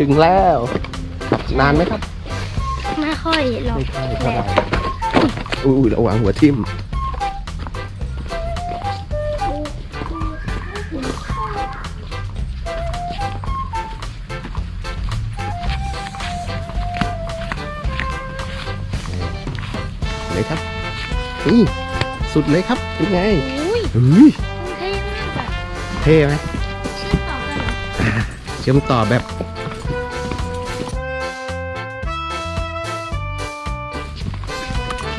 ถึงแล้วขับนานไหมครับ ไม่ค่อยหรอกไม่ใช่เท่าไหร่อุ้ยระวังหัวทิ่มเลยครับนี่สุดเลยครับ เป็นไงอุ้ยเฮ้ยเท่มากอะเท่ไหมชื่อต่อกันเหรอเชื่อมต่อแบบ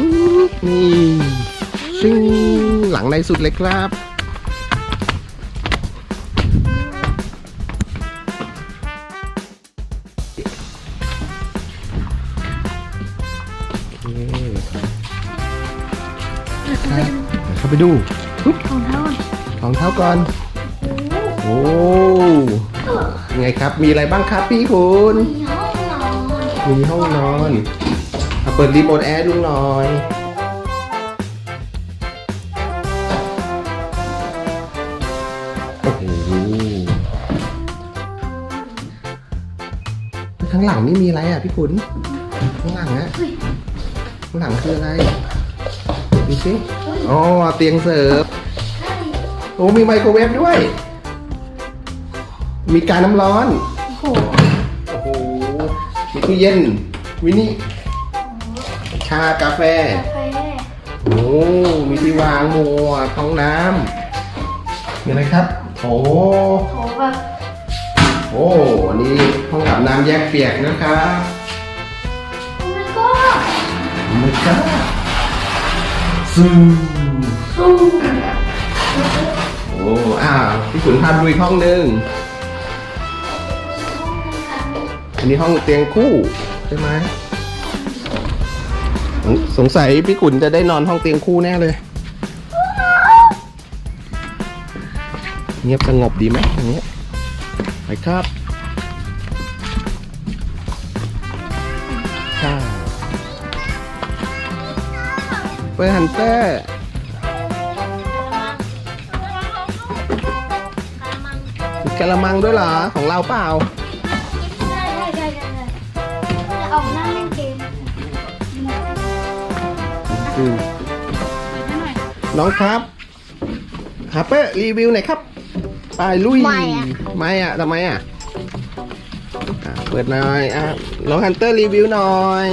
นี่ชิงหลังในสุดเลยครับโอเคครับเดี๋ยวเข้าไปดูปุ๊บของเท่ากันรองเท้าก่อน โอ้ยังไงครับ มีอะไรบ้างครับพี่คุณ มีห้องนอน มีห้องนอน เปิดรีโมทแอร์ดูหน่อยโอ้โหข้างหลังนี่มีอะไรอะพี่ขุนข้างหลังอะข้างหลังคืออะไรดูสิอ๋อเตียงเสิร์ฟโอ้มีไมโครเวฟด้วย มีการน้ำร้อน โอ้โหโอ้โหมีตู้เย็น วินี่ ชากาแฟ กาแฟโอ้มีที่วางหมวกห้องน้ำมีอะไรครับ โอ้โหแบบโอ้อันนี้ห้องอาบน้ำแยกเปียกนะครับแล้วก็ไม่ครับซูโอ้อ้าวพี่ขุนพาไปดูอีกห้องหนึ่งอันนี้ห้องเตียงคู่ใช่ไหม สงสัยพี่ขุนจะได้นอนห้องเตียงคู่แน่เลย เงียบสงบดีไหมอย่างเงี้ยไปครับใช่เปิดฮันเตอร์กระมังด้วยเหรอ ของเราเปล่า ออกนั่งเล่นเกม อืมน้องครับฮาเปอร์รีวิวหน่อยครับไปลุยไม่อะ ไม่อะทำไมอะอะเปิดหน่อยอะน้องฮันเตอร์รีวิวหน่อย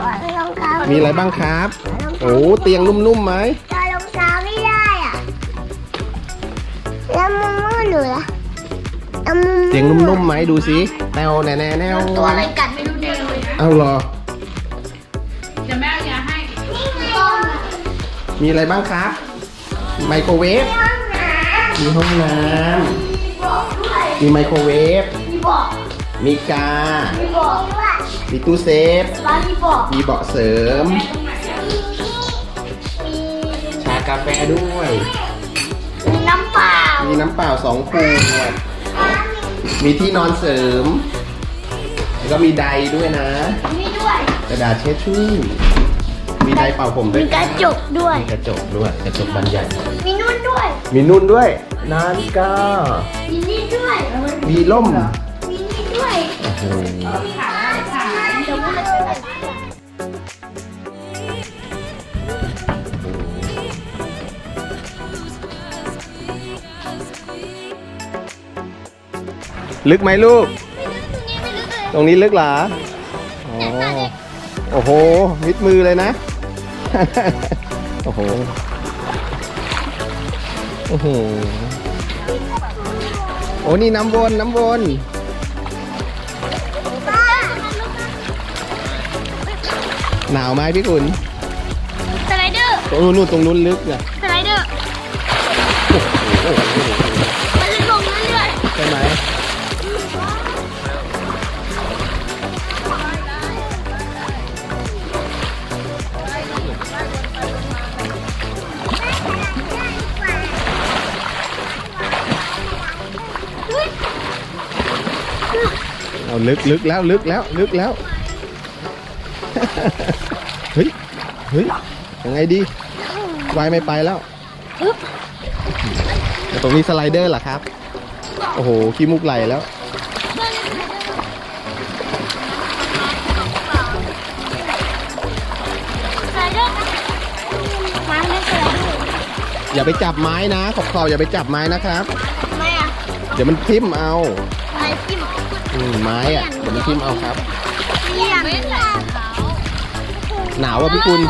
ก่อนรองเท้ามีอะไรบ้างครับ โอ้เตียงนุ่มๆไหมจอรองเท้าไม่ได้อะ แล้วมุมมือหนูล่ะแล้วมุมเตียงนุ่มๆไหมดูสิแนวแน่แนวตัวอะไรกัดไม่รู้เดินเลยเอาเหรอ มีอะไรบ้างครับ ไมโครเวฟ มีห้องน้ำ มีไมโครเวฟ มีบอกมีกามีบอกด้วยมีตู้เซฟร้านมีบอกมีเบาะเสริม ชากาแฟด้วย มีน้ำเปล่า มีน้ำเปล่าสองขวด มีที่นอนเสริม แล้วก็มีไดร์ด้วยนะมีด้วยกระดาษเช็ดชู่ มีไดร์เป่าผมด้วมียกระจกด้วย มีกระจกด้วยกระจกบานใหญ่ มีนุ่นด้วย มีนุ่นด้วยนาฬิกามีนี่ด้วย มีล่มมีนี่ด้วยโอ้โหเดี๋ยวมันจะเป็นลึกไหมลูก ตรงนี้ลึกเหรออ๋อโอ้โหมิดมือเลยนะ โอ้โห โอ้โห โอ้นี่น้ำวนน้ำวนหนาวไหมพี่ขุนสไลเดอร์ตรงนู้นนู่นตรงนู้นลึกเนี่ยสไลเดอร์าลึกลึกแล้วลึกแล้วลึกแล้ว เฮ้ย เฮ้ย ยังไงดีวายไม่ไปแล้วตรงนี้สไลเดอร์เหรอครับ โอ้โห ขี้มุกไหลแล้ว อย่าไปจับไม้นะ ขอบขอบอย่าไปจับไม้นะครับ เดี๋ยวมันทิ่มเอาไม้ทิ่ม อืมไม้อะเดี๋ยวมันทิ่มเอาครับเลี่ยนไม่ใส่เขาหนาวอะพี่คุณ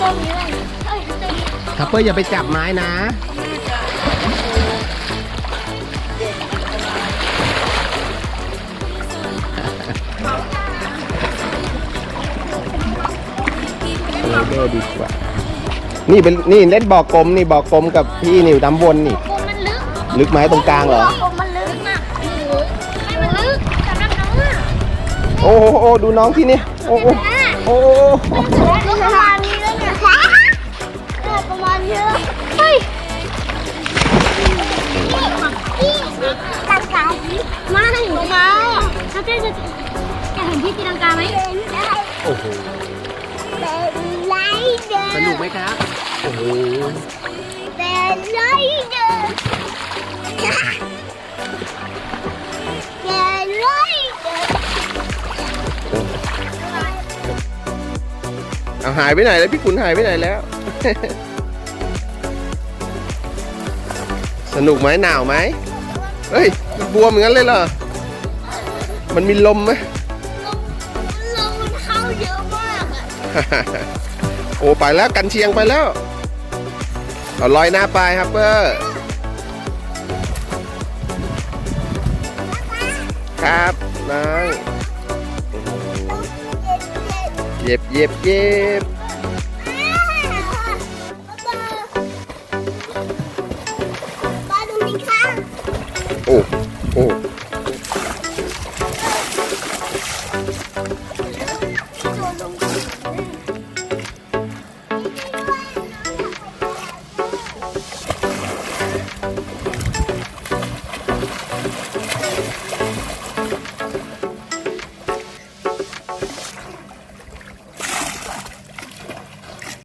ต้นนี้เลยเอ้ยต้นนี้คัพเปอร์อย่าไปจับไม้นะเออเด้ดีกว่า นี่เป็นนี่เล่นบอกกลมนี่บอกกลมกับพี่นิวดำวนนี่กลมมันลึกลึกไหมตรงกลางเหรอกลม โอ้โหโอ้ดูน้องที่นี่โอ้โหโอ้โหก็ประมาณนี้แล้วเนี่ยเออประมาณนี้แล้วเฮ้ยพี่ตังกาสิไม่มาเขาจะจะจะเห็นพี่ตีลังกาไหมเห็นได้โอ้โหเป็นไรเดอร์สนุกไหมครับโอ้โห หายไปไหนแล้วพี่ขุนหายไปไหนแล้ว สนุกไหมหนาวไหมเฮ้ยมันบวมอย่างนั้นเลยเหรอ มันมีลมไหมลมมันเข้าเยอะมากอะโอ้ไปแล้วกันเชียงไปแล้วเอาลอยหน้าไปครับเปอร์ครับน้อง เย็บเย็บเย็บโอ้